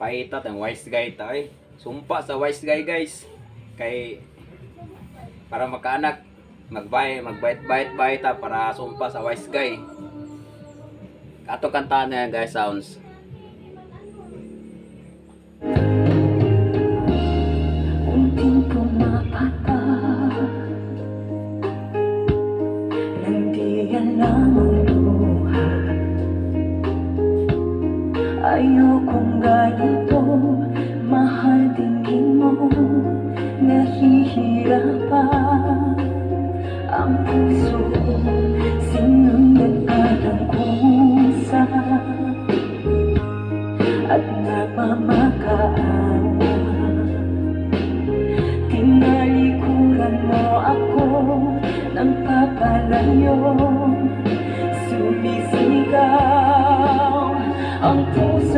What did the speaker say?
Paita tang wise guy ta eh. Sumpa sa wise guy guys. Kay para makaanak magbay magbait-bait-bait ta para sumpa sa wise guy. Ato kantahan na yan guys sounds. Nang di Ayokong ganito Mahal tingin mo Nahihirapan. Ang puso Sinundan ka ng kusa. At nagmamakaawa Tinalikuran mo ako ng papalayo ang puso